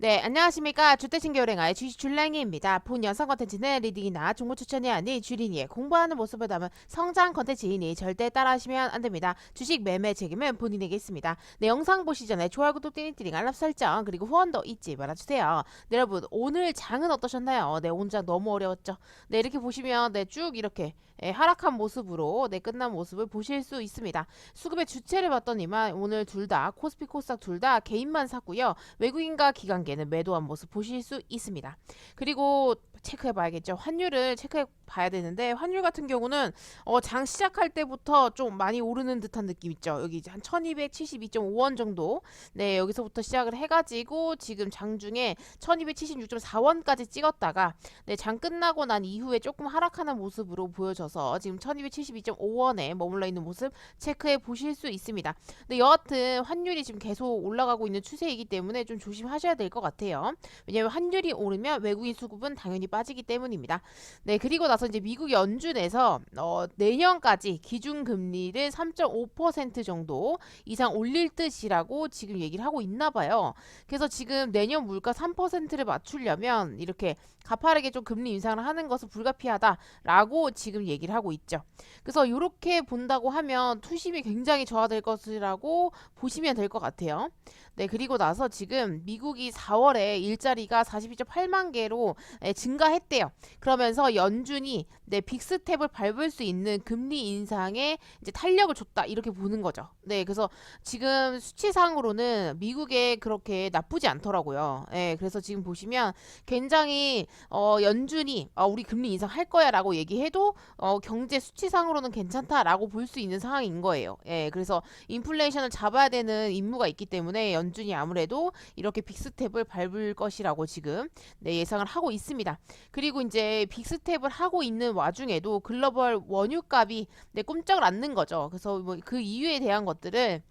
네, 안녕하십니까. 주택신교랭아의 주식 줄랭이입니다. 본 영상 컨텐츠는 리딩이나 정보 추천이 아닌 주린이의 공부하는 모습을 담은 성장 컨텐츠이니 절대 따라하시면 안 됩니다. 주식 매매 책임은 본인에게 있습니다. 네, 영상 보시기 전에 좋아요, 구독, 띠링띠링, 알람 설정, 그리고 후원도 잊지 말아주세요. 네, 여러분, 오늘 장은 어떠셨나요? 네, 오늘 장 너무 어려웠죠? 네, 이렇게 보시면, 네, 쭉 이렇게 예, 하락한 모습으로 네, 끝난 모습을 보실 수 있습니다. 수급의 주체를 봤더니만 오늘 둘 다 코스피 코스닥 둘 다 개인만 샀고요. 외국인과 기관계는 매도한 모습 보실 수 있습니다. 그리고 체크해 봐야겠죠. 환율을 체크해 봐야 되는데 환율 같은 경우는 어, 장 시작할 때부터 좀 많이 오르는 듯한 느낌 있죠. 여기 이제 한 1272.5원 정도. 네, 여기서부터 시작을 해 가지고 지금 장중에 1276.4원까지 찍었다가 네, 장 끝나고 난 이후에 조금 하락하는 모습으로 보여져서 지금 1272.5원에 머물러 있는 모습 체크해 보실 수 있습니다. 근데 여하튼 환율이 지금 계속 올라가고 있는 추세이기 때문에 좀 조심하셔야 될 것 같아요. 왜냐하면 환율이 오르면 외국인 수급은 당연히 빠지기 때문입니다. 네, 그리고 나서 이제 미국 연준에서 어, 내년까지 기준 금리를 3.5% 정도 이상 올릴 뜻이라고 지금 얘기를 하고 있나 봐요. 그래서 지금 내년 물가 3%를 맞추려면 이렇게 가파르게 좀 금리 인상을 하는 것은 불가피하다라고 지금 얘기를 하고 있죠. 그래서 이렇게 본다고 하면 투심이 굉장히 저하될 것이라고 보시면 될 것 같아요. 네, 그리고 나서 지금 미국이 4월에 일자리가 42.8만 개로 예, 증가했대요. 그러면서 연준이 네, 빅스텝을 밟을 수 있는 금리 인상에 이제 탄력을 줬다 이렇게 보는 거죠. 네, 그래서 지금 수치상으로는 미국에 그렇게 나쁘지 않더라고요. 예, 그래서 지금 보시면 굉장히 어, 연준이 어, 우리 금리 인상할 거야라고 얘기해도 어, 경제 수치상으로는 괜찮다라고 볼 수 있는 상황인 거예요. 예, 그래서 인플레이션을 잡아야 되는 임무가 있기 때문에 연 준이 아무래도 이렇게 빅스텝을 밟을 것이라고 지금 네, 예상을 하고 있습니다. 그리고 이제 빅스텝을 하고 있는 와중에도 글로벌 원유값이 네, 꼼짝을 않는 거죠. 그래서 뭐 그 이유에 대한 것들을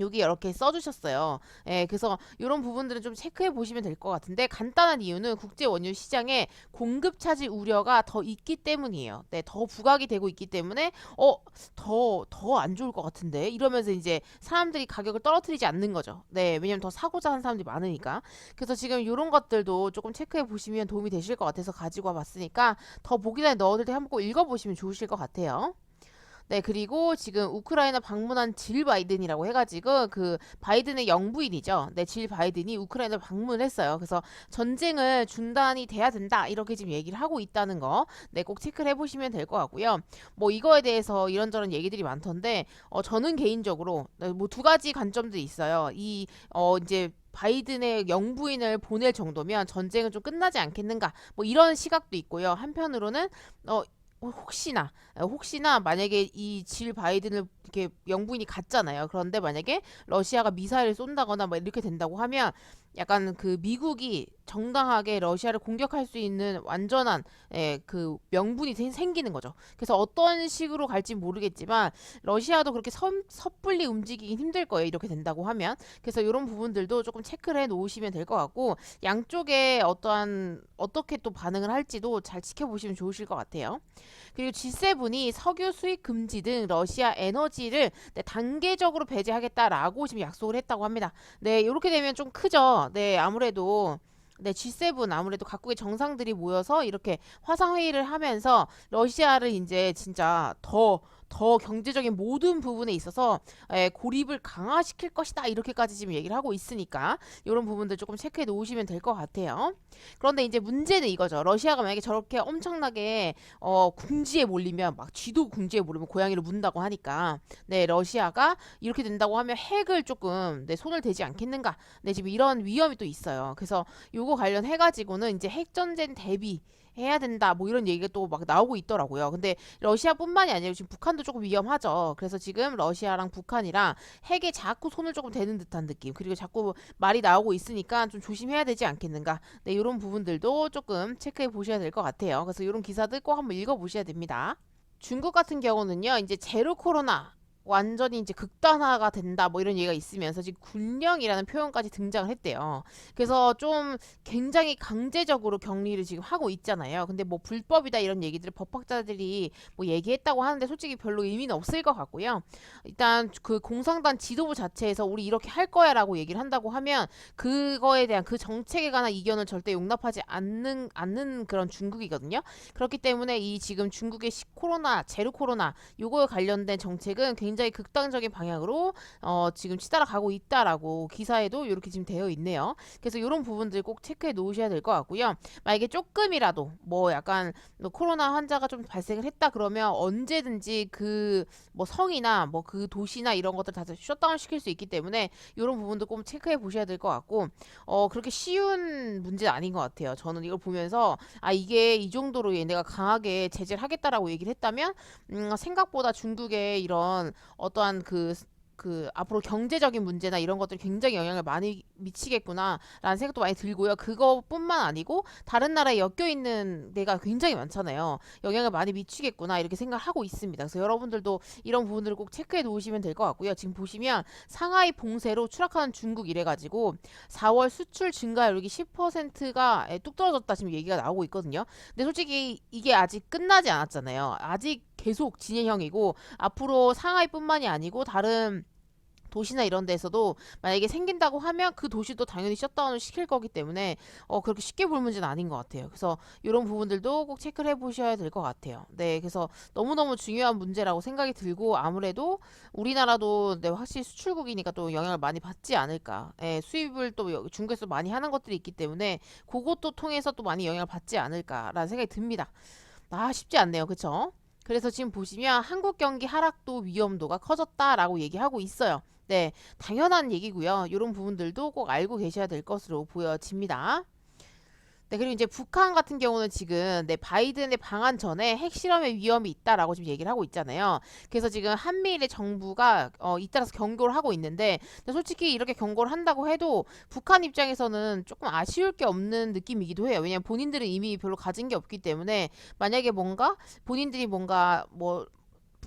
여기 이렇게 써주셨어요. 예, 그래서 이런 부분들은 좀 체크해 보시면 될 것 같은데 간단한 이유는 국제 원유 시장에 공급 차질 우려가 더 있기 때문이에요. 네, 더 부각이 되고 있기 때문에 어, 더 더 안 좋을 것 같은데 이러면서 이제 사람들이 가격을 떨어뜨리지 않는 거죠. 네, 왜냐면 더 사고자 하는 사람들이 많으니까. 그래서 지금 이런 것들도 조금 체크해 보시면 도움이 되실 것 같아서 가지고 와봤으니까 더 보기 전에 넣어둘 때 한번 꼭 읽어보시면 좋으실 것 같아요. 네, 그리고 지금 우크라이나 방문한 질 바이든이라고 해가지고 그 바이든의 영부인이죠. 네, 질 바이든이 우크라이나 방문했어요. 그래서 전쟁을 중단이 돼야 된다 이렇게 지금 얘기를 하고 있다는 거, 네, 꼭 체크를 해보시면 될 것 같고요. 뭐 이거에 대해서 이런저런 얘기들이 많던데, 어, 저는 개인적으로 뭐 두 가지 관점들이 있어요. 이 어, 이제 바이든의 영부인을 보낼 정도면 전쟁은 좀 끝나지 않겠는가 뭐 이런 시각도 있고요. 한편으로는 어 혹시나 혹시나 만약에 이 질 바이든을 이렇게 영부인이 갔잖아요. 그런데 만약에 러시아가 미사일을 쏜다거나 뭐 이렇게 된다고 하면 약간 그 미국이 정당하게 러시아를 공격할 수 있는 완전한 예, 그 명분이 생- 생기는 거죠. 그래서 어떤 식으로 갈지 모르겠지만 러시아도 그렇게 섬, 섣불리 움직이긴 힘들 거예요. 이렇게 된다고 하면. 그래서 이런 부분들도 조금 체크를 해 놓으시면 될 것 같고 양쪽에 어떠한 어떻게 또 반응을 할지도 잘 지켜보시면 좋으실 것 같아요. 그리고 G7이 석유 수입 금지 등 러시아 에너지를 네, 단계적으로 배제하겠다라고 지금 약속을 했다고 합니다. 네, 이렇게 되면 좀 크죠. 네, 아무래도 네, G7 아무래도 각국의 정상들이 모여서 이렇게 화상 회의를 하면서 러시아를 이제 진짜 더 더 경제적인 모든 부분에 있어서 에, 고립을 강화시킬 것이다 이렇게까지 지금 얘기를 하고 있으니까 이런 부분들 조금 체크해 놓으시면 될 것 같아요. 그런데 이제 문제는 이거죠. 러시아가 만약에 저렇게 엄청나게 어, 궁지에 몰리면 막 쥐도 궁지에 몰리면 고양이를 문다고 하니까 네 러시아가 이렇게 된다고 하면 핵을 조금 네, 손을 대지 않겠는가. 네 지금 이런 위험이 또 있어요. 그래서 요거 관련해 가지고는 이제 핵 전쟁 대비 해야 된다 뭐 이런 얘기가 또 막 나오고 있더라고요. 근데 러시아뿐만이 아니라 지금 북한도 조금 위험하죠. 그래서 지금 러시아랑 북한이랑 핵에 자꾸 손을 조금 대는 듯한 느낌 그리고 자꾸 말이 나오고 있으니까 좀 조심해야 되지 않겠는가. 네 이런 부분들도 조금 체크해 보셔야 될 것 같아요. 그래서 이런 기사들 꼭 한번 읽어 보셔야 됩니다. 중국 같은 경우는요, 이제 제로 코로나 완전히 이제 극단화가 된다 뭐 이런 얘기가 있으면서 지금 군령이라는 표현까지 등장을 했대요. 그래서 좀 굉장히 강제적으로 격리를 지금 하고 있잖아요. 근데 뭐 불법이다 이런 얘기들을 법학자들이 뭐 얘기했다고 하는데 솔직히 별로 의미는 없을 것 같고요. 일단 그 공산당 지도부 자체에서 우리 이렇게 할 거야라고 얘기를 한다고 하면 그거에 대한 그 정책에 관한 이견을 절대 용납하지 않는 않는 그런 중국이거든요. 그렇기 때문에 이 지금 중국의 시 코로나 제로 코로나 요거에 관련된 정책은 굉장히 극단적인 방향으로 어 지금 치달아 가고 있다라고 기사에도 이렇게 지금 되어 있네요. 그래서 이런 부분들 꼭 체크해 놓으셔야 될 것 같고요. 만약에 조금이라도 뭐 약간 뭐 코로나 환자가 좀 발생을 했다 그러면 언제든지 그 뭐 성이나 뭐 그 도시나 이런 것들 다 셧다운 시킬 수 있기 때문에 이런 부분도 꼭 체크해 보셔야 될 것 같고 어 그렇게 쉬운 문제는 아닌 것 같아요. 저는 이걸 보면서 아 이게 이 정도로 얘네가 강하게 제재를 하겠다라고 얘기를 했다면 음, 생각보다 중국의 이런 어떠한 그 그 앞으로 경제적인 문제나 이런 것들이 굉장히 영향을 많이 미치겠구나라는 생각도 많이 들고요. 그것뿐만 아니고 다른 나라에 엮여 있는 데가 굉장히 많잖아요. 영향을 많이 미치겠구나 이렇게 생각하고 있습니다. 그래서 여러분들도 이런 부분들을 꼭 체크해 놓으시면 될 것 같고요. 지금 보시면 상하이 봉쇄로 추락하는 중국 이래 가지고 4월 수출 증가율이 10%가 뚝 떨어졌다 지금 얘기가 나오고 있거든요. 근데 솔직히 이게 아직 끝나지 않았잖아요. 아직 계속 진행형이고 앞으로 상하이뿐만이 아니고 다른 도시나 이런 데서도 만약에 생긴다고 하면 그 도시도 당연히 셧다운을 시킬 거기 때문에 어 그렇게 쉽게 볼 문제는 아닌 것 같아요. 그래서 이런 부분들도 꼭 체크를 해보셔야 될 것 같아요. 네, 그래서 너무너무 중요한 문제라고 생각이 들고 아무래도 우리나라도 네, 확실히 수출국이니까 또 영향을 많이 받지 않을까. 예, 수입을 또 여- 중국에서 많이 하는 것들이 있기 때문에 그것도 통해서 또 많이 영향을 받지 않을까라는 생각이 듭니다. 아, 쉽지 않네요. 그쵸? 그래서 지금 보시면 한국 경기 하락도 위험도가 커졌다라고 얘기하고 있어요. 네, 당연한 얘기고요. 이런 부분들도 꼭 알고 계셔야 될 것으로 보여집니다. 네, 그리고 이제 북한 같은 경우는 지금 네, 바이든의 방한 전에 핵실험의 위험이 있다라고 지금 얘기를 하고 있잖아요. 그래서 지금 한미일의 정부가 어, 잇따라서 경고를 하고 있는데 솔직히 이렇게 경고를 한다고 해도 북한 입장에서는 조금 아쉬울 게 없는 느낌이기도 해요. 왜냐면 본인들은 이미 별로 가진 게 없기 때문에 만약에 뭔가 본인들이 뭔가 뭐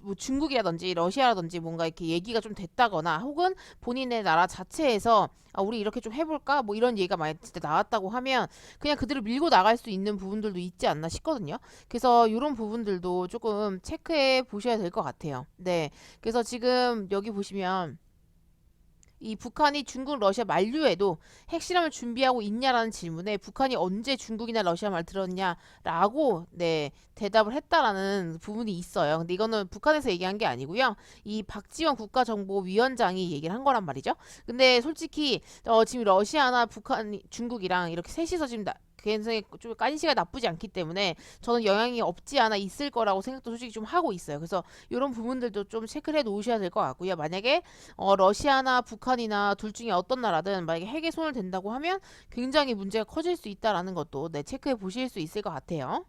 뭐 중국이라든지 러시아라든지 뭔가 이렇게 얘기가 좀 됐다거나 혹은 본인의 나라 자체에서 아, 우리 이렇게 좀 해볼까 뭐 이런 얘기가 많이 진짜 나왔다고 하면 그냥 그대로 밀고 나갈 수 있는 부분들도 있지 않나 싶거든요. 그래서 이런 부분들도 조금 체크해 보셔야 될 것 같아요. 네, 그래서 지금 여기 보시면 이 북한이 중국 러시아 만류에도 핵실험을 준비하고 있냐라는 질문에 북한이 언제 중국이나 러시아 말 들었냐라고 네 대답을 했다라는 부분이 있어요. 근데 이거는 북한에서 얘기한 게 아니고요. 이 박지원 국가정보위원장이 얘기를 한 거란 말이죠. 근데 솔직히 어 지금 러시아나 북한, 중국이랑 이렇게 셋이서 지금 나, 굉장히 좀 간시가 나쁘지 않기 때문에 저는 영향이 없지 않아 있을 거라고 생각도 솔직히 좀 하고 있어요. 그래서 이런 부분들도 좀 체크를 해 놓으셔야 될 것 같고요. 만약에 어, 러시아나 북한이나 둘 중에 어떤 나라든 만약에 핵에 손을 댄다고 하면 굉장히 문제가 커질 수 있다라는 것도 네, 체크해 보실 수 있을 것 같아요.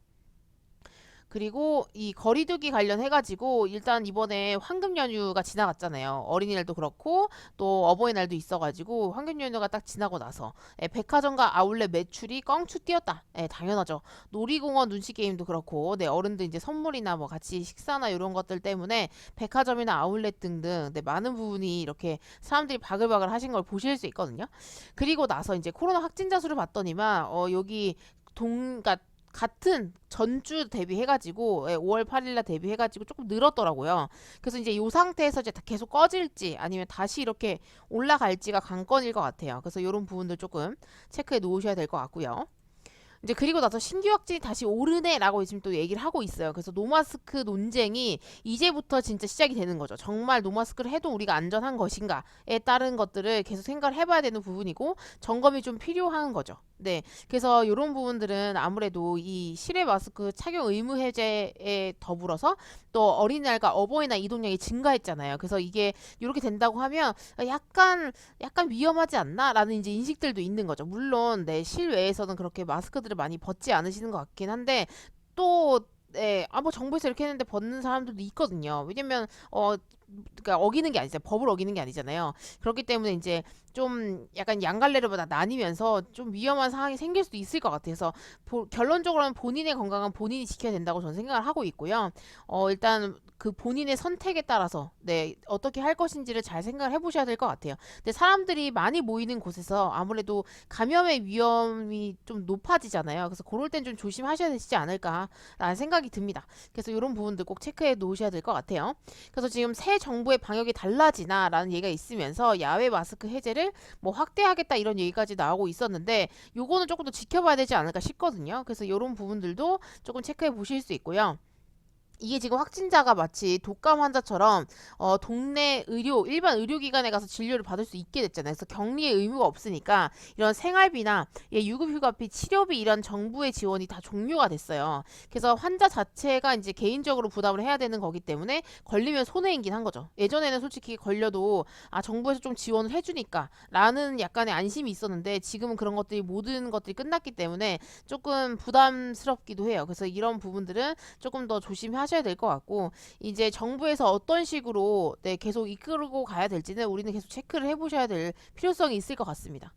그리고 이 거리두기 관련해가지고 일단 이번에 황금 연휴가 지나갔잖아요. 어린이날도 그렇고 또 어버이날도 있어가지고 황금 연휴가 딱 지나고 나서 예, 백화점과 아울렛 매출이 껑추 뛰었다. 예, 당연하죠. 놀이공원 눈치 게임도 그렇고 네, 어른들 이제 선물이나 뭐 같이 식사나 이런 것들 때문에 백화점이나 아울렛 등등 네, 많은 부분이 이렇게 사람들이 바글바글 하신 걸 보실 수 있거든요. 그리고 나서 이제 코로나 확진자 수를 봤더니만 어, 여기 동, 그러니까 같은 전주 대비해가지고 예, 5월 8일날 대비해가지고 조금 늘었더라고요. 그래서 이제 이 상태에서 이제 다 계속 꺼질지 아니면 다시 이렇게 올라갈지가 관건일 것 같아요. 그래서 이런 부분들 조금 체크해 놓으셔야 될 것 같고요. 이제 그리고 나서 신규 확진이 다시 오르네라고 지금 또 얘기를 하고 있어요. 그래서 노마스크 논쟁이 이제부터 진짜 시작이 되는 거죠. 정말 노마스크를 해도 우리가 안전한 것인가에 따른 것들을 계속 생각을 해봐야 되는 부분이고 점검이 좀 필요한 거죠. 네, 그래서 이런 부분들은 아무래도 이 실외 마스크 착용 의무 해제에 더불어서 또 어린이날과 어버이날 이동량이 증가했잖아요. 그래서 이게 이렇게 된다고 하면 약간 약간 위험하지 않나라는 이제 인식들도 있는 거죠. 물론 네 실외에서는 그렇게 마스크들을 많이 벗지 않으시는 것 같긴 한데 또 네, 아, 뭐 정부에서 이렇게 했는데 벗는 사람들도 있거든요. 왜냐면 어, 그러니까 어기는 게 아니잖아요. 법을 어기는 게 아니잖아요. 그렇기 때문에 이제 좀 약간 양갈래로보다 나뉘면서 좀 위험한 상황이 생길 수도 있을 것 같아서 보- 결론적으로는 본인의 건강은 본인이 지켜야 된다고 저는 생각을 하고 있고요. 어, 일단 그 본인의 선택에 따라서 네 어떻게 할 것인지를 잘 생각을 해보셔야 될 것 같아요. 근데 사람들이 많이 모이는 곳에서 아무래도 감염의 위험이 좀 높아지잖아요. 그래서 그럴 땐 좀 조심하셔야 되지 않을까라는 생각이 듭니다. 그래서 이런 부분들 꼭 체크해 놓으셔야 될 것 같아요. 그래서 지금 새 정부의 방역이 달라지나라는 얘기가 있으면서 야외 마스크 해제를 뭐 확대하겠다 이런 얘기까지 나오고 있었는데 요거는 조금 더 지켜봐야 되지 않을까 싶거든요. 그래서 이런 부분들도 조금 체크해 보실 수 있고요. 이게 지금 확진자가 마치 독감 환자처럼 어, 동네 의료 일반 의료기관에 가서 진료를 받을 수 있게 됐잖아요. 그래서 격리의 의무가 없으니까 이런 생활비나 예, 유급휴가비, 치료비 이런 정부의 지원이 다 종료가 됐어요. 그래서 환자 자체가 이제 개인적으로 부담을 해야 되는 거기 때문에 걸리면 손해이긴 한 거죠. 예전에는 솔직히 걸려도 아 정부에서 좀 지원을 해주니까라는 약간의 안심이 있었는데 지금은 그런 것들이 모든 것들이 끝났기 때문에 조금 부담스럽기도 해요. 그래서 이런 부분들은 조금 더 조심 하셔야 될 것 같고 이제 정부에서 어떤 식으로 네, 계속 이끌고 가야 될지는 우리는 계속 체크를 해보셔야 될 필요성이 있을 것 같습니다.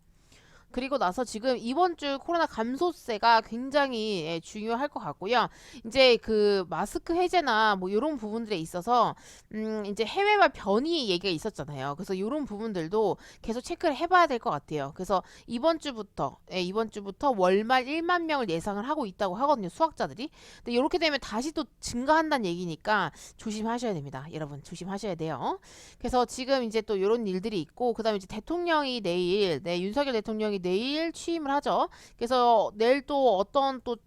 그리고 나서 지금 이번 주 코로나 감소세가 굉장히 예, 중요할 것 같고요. 이제 그 마스크 해제나 뭐 이런 부분들에 있어서 음 이제 해외와 변이 얘기가 있었잖아요. 그래서 이런 부분들도 계속 체크를 해봐야 될 것 같아요. 그래서 이번 주부터 예, 이번 주부터 월말 1만 명을 예상을 하고 있다고 하거든요. 수학자들이. 근데 이렇게 되면 다시 또 증가한다는 얘기니까 조심하셔야 됩니다. 여러분 조심하셔야 돼요. 그래서 지금 이제 또 이런 일들이 있고 그다음에 이제 대통령이 내일 네 윤석열 대통령이 내일 취임을 하죠. 그래서 내일 또 어떤 또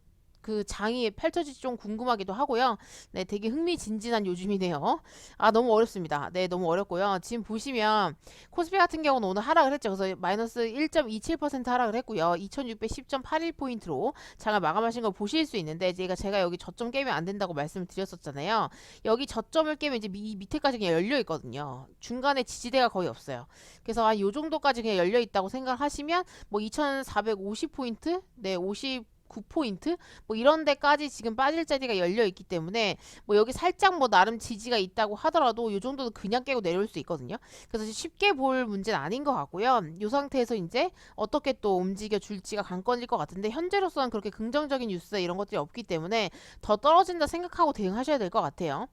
그 장이 펼쳐질지 좀 궁금하기도 하고요. 네, 되게 흥미진진한 요즘이네요. 아, 너무 어렵습니다. 네, 너무 어렵고요. 지금 보시면 코스피 같은 경우는 오늘 하락을 했죠. 그래서 마이너스 1.27% 하락을 했고요. 2610.81포인트로 장을 마감하신 거 보실 수 있는데 제가 제가 여기 저점 깨면 안 된다고 말씀을 드렸었잖아요. 여기 저점을 깨면 이제 미, 밑에까지 그냥 열려 있거든요. 중간에 지지대가 거의 없어요. 그래서 한 요 정도까지 그냥 열려 있다고 생각하시면 뭐 2450포인트, 네, 50 9포인트 뭐 이런 데까지 지금 빠질 자리가 열려 있기 때문에 뭐 여기 살짝 뭐 나름 지지가 있다고 하더라도 요 정도는 그냥 깨고 내려올 수 있거든요. 그래서 쉽게 볼 문제는 아닌 것 같고요. 이 상태에서 이제 어떻게 또 움직여 줄지가 관건일 것 같은데 현재로서는 그렇게 긍정적인 뉴스 이런 것들이 없기 때문에 더 떨어진다 생각하고 대응하셔야 될 것 같아요.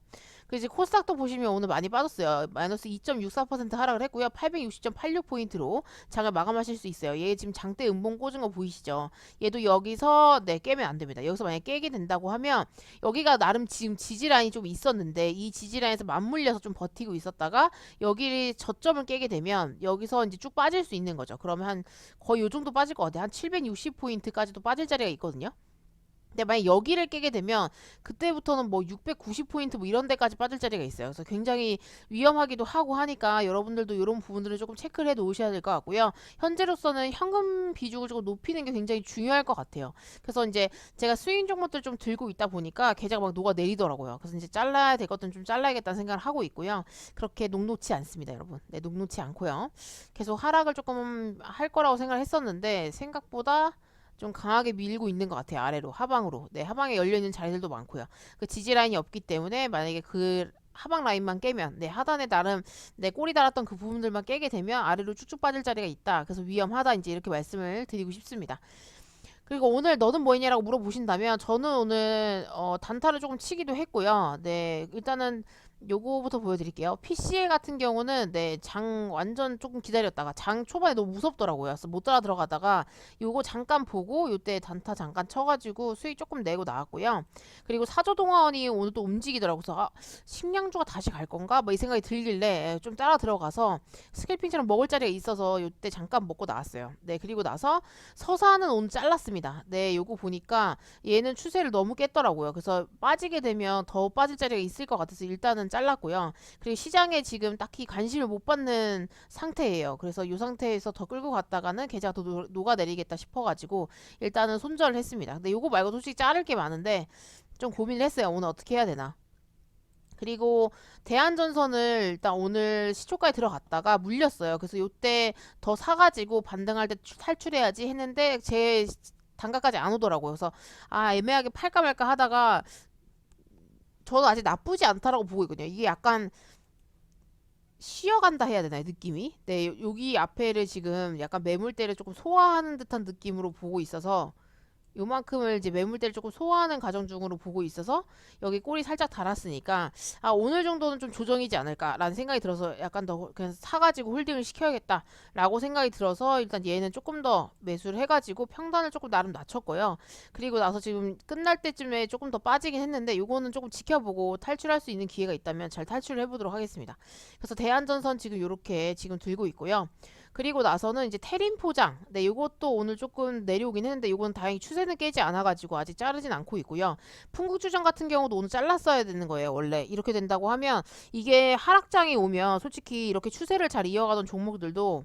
그 이제 코스닥도 보시면 오늘 많이 빠졌어요. 마이너스 2.64% 하락을 했고요. 860.86포인트로 장을 마감하실 수 있어요. 얘 지금 장대 음봉 꽂은 거 보이시죠? 얘도 여기서 네 깨면 안 됩니다. 여기서 만약 깨게 된다고 하면 여기가 나름 지금 지지라인이 좀 있었는데 이 지지라인에서 맞물려서 좀 버티고 있었다가 여기 저점을 깨게 되면 여기서 이제 쭉 빠질 수 있는 거죠. 그러면 한 거의 요 정도 빠질 것 같아요. 한 760포인트까지도 빠질 자리가 있거든요. 근데 만약 여기를 깨게 되면 그때부터는 뭐 690포인트 뭐 이런 데까지 빠질 자리가 있어요. 그래서 굉장히 위험하기도 하고 하니까 여러분들도 이런 부분들을 조금 체크를 해 놓으셔야 될 것 같고요. 현재로서는 현금 비중을 조금 높이는 게 굉장히 중요할 것 같아요. 그래서 이제 제가 스윙 종목들 좀 들고 있다 보니까 계좌가 막 녹아 내리더라고요. 그래서 이제 잘라야 될 것들은 좀 잘라야겠다는 생각을 하고 있고요. 그렇게 녹록치 않습니다, 여러분. 네, 녹록치 않고요. 계속 하락을 조금 할 거라고 생각을 했었는데 생각보다 좀 강하게 밀고 있는 것 같아요. 아래로 하방으로. 네, 하방에 열려 있는 자리들도 많고요. 그 지지 라인이 없기 때문에 만약에 그 하방 라인만 깨면 네 하단에 나름 네 꼬리 달았던 그 부분들만 깨게 되면 아래로 쭉쭉 빠질 자리가 있다. 그래서 위험하다 이제 이렇게 말씀을 드리고 싶습니다. 그리고 오늘 너는 뭐했냐라고 물어보신다면 저는 오늘 어, 단타를 조금 치기도 했고요. 네 일단은 요거부터 보여드릴게요. PCL 같은 경우는 네 장 완전 조금 기다렸다가 장 초반에 너무 무섭더라고요. 그래서 못 따라 들어가다가 요거 잠깐 보고 요때 단타 잠깐 쳐가지고 수익 조금 내고 나왔고요. 그리고 사조동화원이 오늘 또 움직이더라고요. 그래서 아, 식량주가 다시 갈 건가? 뭐 이 생각이 들길래 좀 따라 들어가서 스캘핑처럼 먹을 자리가 있어서 요때 잠깐 먹고 나왔어요. 네 그리고 나서 서사는 오늘 잘랐습니다. 네 요거 보니까 얘는 추세를 너무 깼더라고요. 그래서 빠지게 되면 더 빠질 자리가 있을 것 같아서 일단은 잘랐고요. 그리고 시장에 지금 딱히 관심을 못 받는 상태예요. 그래서 이 상태에서 더 끌고 갔다가는 계좌가 더 녹- 녹아내리겠다 싶어가지고 일단은 손절을 했습니다. 근데 요거 말고 솔직히 자를 게 많은데 좀 고민을 했어요. 오늘 어떻게 해야 되나. 그리고 대한전선을 일단 오늘 시초가에 들어갔다가 물렸어요. 그래서 요때 더 사가지고 반등할 때 추- 탈출해야지 했는데 제 단가까지 안 오더라고요. 그래서 아 애매하게 팔까 말까 하다가 저는 아직 나쁘지 않다라고 보고 있거든요. 이게 약간 쉬어간다 해야 되나요 느낌이? 네 요- 여기 앞에를 지금 약간 매물대를 조금 소화하는 듯한 느낌으로 보고 있어서 요만큼을 이제 매물대를 조금 소화하는 과정 중으로 보고 있어서 여기 꼬리 살짝 달았으니까 아 오늘 정도는 좀 조정이지 않을까라는 생각이 들어서 약간 더 그냥 사가지고 홀딩을 시켜야겠다라고 생각이 들어서 일단 얘는 조금 더 매수를 해가지고 평단을 조금 나름 낮췄고요. 그리고 나서 지금 끝날 때쯤에 조금 더 빠지긴 했는데 요거는 조금 지켜보고 탈출할 수 있는 기회가 있다면 잘 탈출을 해보도록 하겠습니다. 그래서 대한전선 지금 요렇게 지금 들고 있고요. 그리고 나서는 이제 테린 포장. 네, 요것도 오늘 조금 내려오긴 했는데 요건 다행히 추세는 깨지 않아가지고 아직 자르진 않고 있고요. 풍국주정 같은 경우도 오늘 잘랐어야 되는 거예요. 원래 이렇게 된다고 하면 이게 하락장이 오면 솔직히 이렇게 추세를 잘 이어가던 종목들도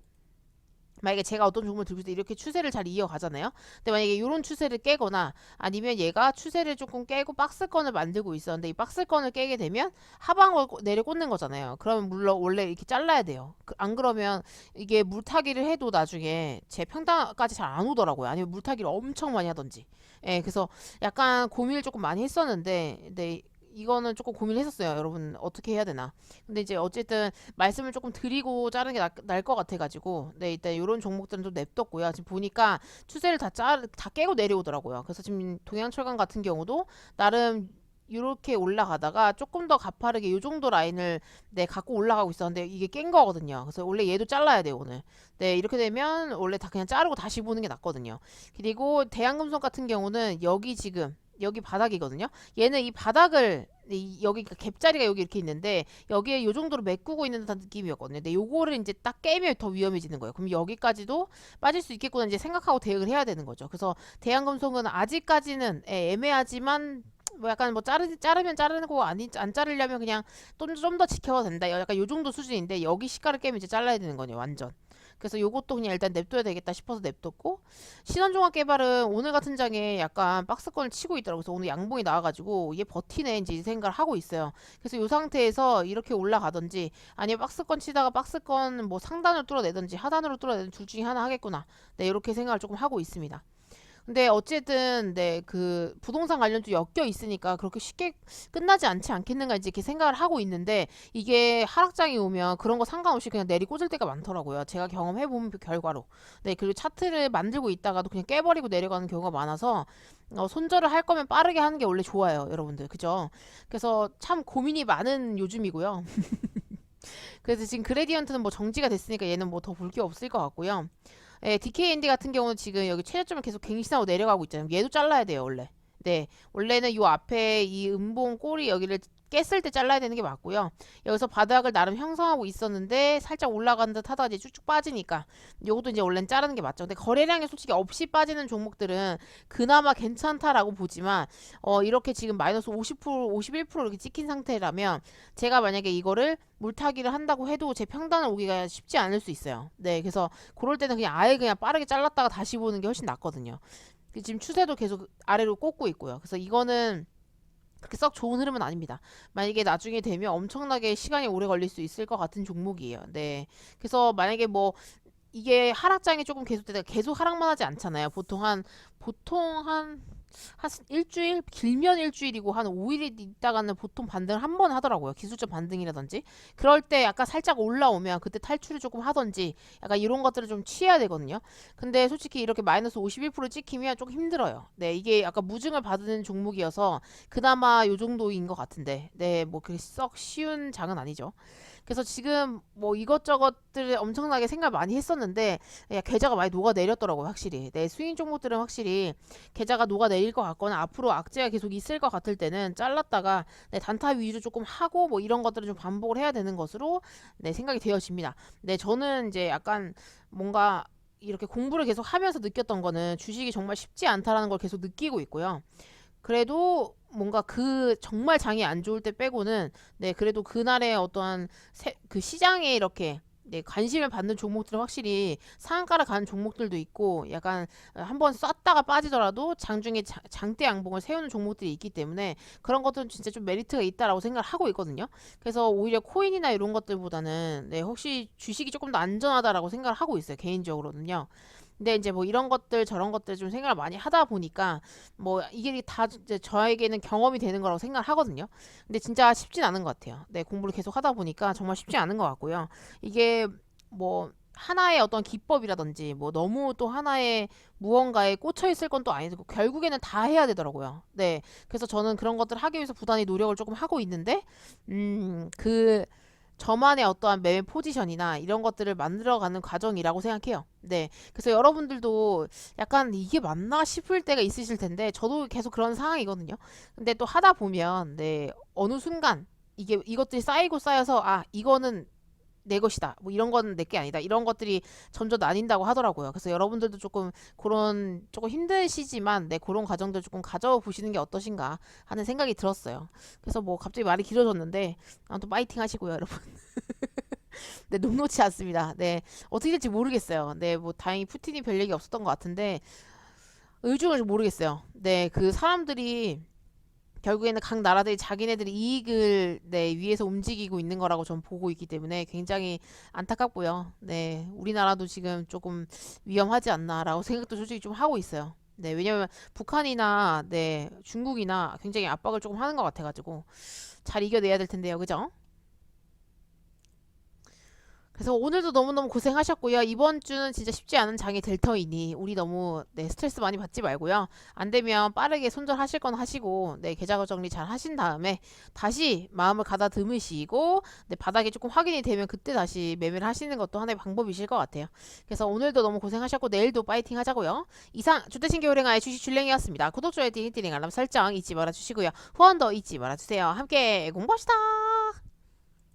만약에 제가 어떤 종목을 들고 있을 때 이렇게 추세를 잘 이어가잖아요. 근데 만약에 이런 추세를 깨거나 아니면 얘가 추세를 조금 깨고 박스권을 만들고 있었는데 이 박스권을 깨게 되면 하방을 꽂- 내려 꽂는 거잖아요. 그러면 물론 원래 이렇게 잘라야 돼요. 그- 안 그러면 이게 물타기를 해도 나중에 제 평단까지 잘 안 오더라고요. 아니면 물타기를 엄청 많이 하던지. 예, 그래서 약간 고민을 조금 많이 했었는데, 네, 이거는 조금 고민을 했었어요. 여러분 어떻게 해야 되나. 근데 이제 어쨌든 말씀을 조금 드리고 자르는 게 나을 것 같아가지고, 네, 일단 이런 종목들은 좀 냅뒀고요. 지금 보니까 추세를 다 짜, 다 깨고 내려오더라고요. 그래서 지금 동양철강 같은 경우도 나름 이렇게 올라가다가 조금 더 가파르게 이 정도 라인을 네 갖고 올라가고 있었는데 이게 깬 거거든요. 그래서 원래 얘도 잘라야 돼요 오늘. 네 이렇게 되면 원래 다 그냥 자르고 다시 보는 게 낫거든요. 그리고 대한금속 같은 경우는 여기 지금 여기 바닥이거든요. 얘는 이 바닥을 이, 여기 그 갭자리가 여기 이렇게 있는데 여기에 요 정도로 메꾸고 있는 듯한 느낌이었거든요. 근데 요거를 이제 딱 깨면 더 위험해지는 거예요. 그럼 여기까지도 빠질 수 있겠구나 이제 생각하고 대응을 해야 되는 거죠. 그래서 대한금속은 아직까지는 예, 애매하지만 뭐 약간 뭐 자르 자르면 자르는 거 아니 안 자르려면 그냥 좀 좀 더 지켜도 된다. 약간 요 정도 수준인데 여기 시가를 깨면 이제 잘라야 되는 거네요. 완전. 그래서 요것도 그냥 일단 냅둬야 되겠다 싶어서 냅뒀고 신원종합 개발은 오늘 같은 장에 약간 박스권을 치고 있더라고요. 그래서 오늘 양봉이 나와가지고 얘 버티네 이제 이 생각을 하고 있어요. 그래서 요 상태에서 이렇게 올라가든지 아니면 박스권 치다가 박스권 뭐 상단으로 뚫어내든지 하단으로 뚫어내든지 둘 중에 하나 하겠구나. 네 이렇게 생각을 조금 하고 있습니다. 근데 어쨌든 네 그 부동산 관련주 엮여 있으니까 그렇게 쉽게 끝나지 않지 않겠는가 이제 이렇게 생각을 하고 있는데 이게 하락장이 오면 그런 거 상관없이 그냥 내리 꽂을 때가 많더라고요. 제가 경험해 본 결과로. 네 그리고 차트를 만들고 있다가도 그냥 깨버리고 내려가는 경우가 많아서 어, 손절을 할 거면 빠르게 하는 게 원래 좋아요, 여러분들. 그죠? 그래서 참 고민이 많은 요즘이고요. 그래서 지금 그레디언트는 뭐 정지가 됐으니까 얘는 뭐 더 볼 게 없을 것 같고요. 예, DKND 같은 경우는 지금 여기 최저점을 계속 갱신하고 내려가고 있잖아요. 얘도 잘라야 돼요, 원래. 네, 원래는 요 앞에 이 음봉 꼬리 여기를 깼을 때 잘라야 되는 게 맞고요. 여기서 바닥을 나름 형성하고 있었는데 살짝 올라간 듯 하다가 이제 쭉쭉 빠지니까 요것도 이제 원래는 자르는 게 맞죠. 근데 거래량이 솔직히 없이 빠지는 종목들은 그나마 괜찮다라고 보지만 어 이렇게 지금 마이너스 50% 51% 이렇게 찍힌 상태라면 제가 만약에 이거를 물타기를 한다고 해도 제 평단을 오기가 쉽지 않을 수 있어요. 네, 그래서 그럴 때는 그냥 아예 그냥 빠르게 잘랐다가 다시 보는 게 훨씬 낫거든요. 그 지금 추세도 계속 아래로 꽂고 있고요. 그래서 이거는 그렇게 썩 좋은 흐름은 아닙니다. 만약에 나중에 되면 엄청나게 시간이 오래 걸릴 수 있을 것 같은 종목이에요. 네. 그래서 만약에 뭐 이게 하락장이 조금 계속되다가 계속 하락만 하지 않잖아요. 보통 한 보통 한 한 일주일 길면 일주일이고 한 5일 있다가는 보통 반등을 한 번 하더라고요. 기술적 반등이라든지 그럴 때 약간 살짝 올라오면 그때 탈출을 조금 하던지 약간 이런 것들을 좀 취해야 되거든요. 근데 솔직히 이렇게 마이너스 51% 찍히면 조금 힘들어요. 네, 이게 약간 무증을 받는 종목이어서 그나마 요 정도인 것 같은데, 네, 뭐 그게 썩 쉬운 장은 아니죠. 그래서 지금 뭐 이것저것들 엄청나게 생각 많이 했었는데 야, 계좌가 많이 녹아 내렸더라고요, 확실히. 네, 스윙 종목들은 확실히 계좌가 녹아 내릴 것 같거나 앞으로 악재가 계속 있을 것 같을 때는 잘랐다가 네, 단타 위주 조금 하고 뭐 이런 것들을 좀 반복을 해야 되는 것으로 네, 생각이 되어집니다. 네, 저는 이제 약간 뭔가 이렇게 공부를 계속 하면서 느꼈던 거는 주식이 정말 쉽지 않다라는 걸 계속 느끼고 있고요. 그래도 뭔가 그 정말 장이 안 좋을 때 빼고는 네 그래도 그날의 어떠한 세, 그 시장에 이렇게 네, 관심을 받는 종목들은 확실히 상한가를 가는 종목들도 있고 약간 한번 쐈다가 빠지더라도 장중에 장, 장대 양봉을 세우는 종목들이 있기 때문에 그런 것들은 진짜 좀 메리트가 있다라고 생각을 하고 있거든요. 그래서 오히려 코인이나 이런 것들보다는 네, 혹시 주식이 조금 더 안전하다라고 생각을 하고 있어요. 개인적으로는요. 근데 이제 뭐 이런 것들 저런 것들 좀 생각을 많이 하다 보니까 뭐 이게 다 이제 저에게는 경험이 되는 거라고 생각을 하거든요. 근데 진짜 쉽진 않은 것 같아요. 네, 공부를 계속 하다 보니까 정말 쉽지 않은 것 같고요. 이게 뭐 하나의 어떤 기법이라든지 뭐 너무 또 하나의 무언가에 꽂혀 있을 건 또 아니고 결국에는 다 해야 되더라고요. 네. 그래서 저는 그런 것들을 하기 위해서 부단히 노력을 조금 하고 있는데 음, 그 저만의 어떠한 매매 포지션이나 이런 것들을 만들어가는 과정이라고 생각해요. 네. 그래서 여러분들도 약간 이게 맞나 싶을 때가 있으실 텐데 저도 계속 그런 상황이거든요. 근데 또 하다 보면 네, 어느 순간 이게 이것들이 쌓이고 쌓여서 아, 이거는 내 것이다. 뭐 이런 건 내 게 아니다. 이런 것들이 점점 나뉜다고 하더라고요. 그래서 여러분들도 조금 그런 조금 힘드시지만 네, 그런 과정들 조금 가져보시는 게 어떠신가 하는 생각이 들었어요. 그래서 뭐 갑자기 말이 길어졌는데 아무튼 파이팅 하시고요, 여러분. 네, 녹록치 않습니다. 네, 어떻게 될지 모르겠어요. 네, 뭐 다행히 푸틴이 별 얘기 없었던 것 같은데 의중을 모르겠어요. 네, 그 사람들이 결국에는 각 나라들이 자기네들이 이익을 네, 위해서 움직이고 있는 거라고 전 보고 있기 때문에 굉장히 안타깝고요. 네, 우리나라도 지금 조금 위험하지 않나라고 생각도 솔직히 좀 하고 있어요. 네, 왜냐면 북한이나 네, 중국이나 굉장히 압박을 조금 하는 것 같아가지고 잘 이겨내야 될 텐데요, 그죠? 그래서 오늘도 너무너무 고생하셨고요. 이번 주는 진짜 쉽지 않은 장이 될 터이니 우리 너무 네, 스트레스 많이 받지 말고요. 안 되면 빠르게 손절하실 건 하시고 네, 계좌 정리 잘 하신 다음에 다시 마음을 가다듬으시고 네, 바닥이 조금 확인이 되면 그때 다시 매매를 하시는 것도 하나의 방법이실 것 같아요. 그래서 오늘도 너무 고생하셨고 내일도 파이팅 하자고요. 이상 주대신 겨울행아의 주식 줄랭이었습니다. 구독, 좋아요, 띠링띠링 알람 설정 잊지 말아주시고요. 후원도 잊지 말아주세요. 함께 공부합시다.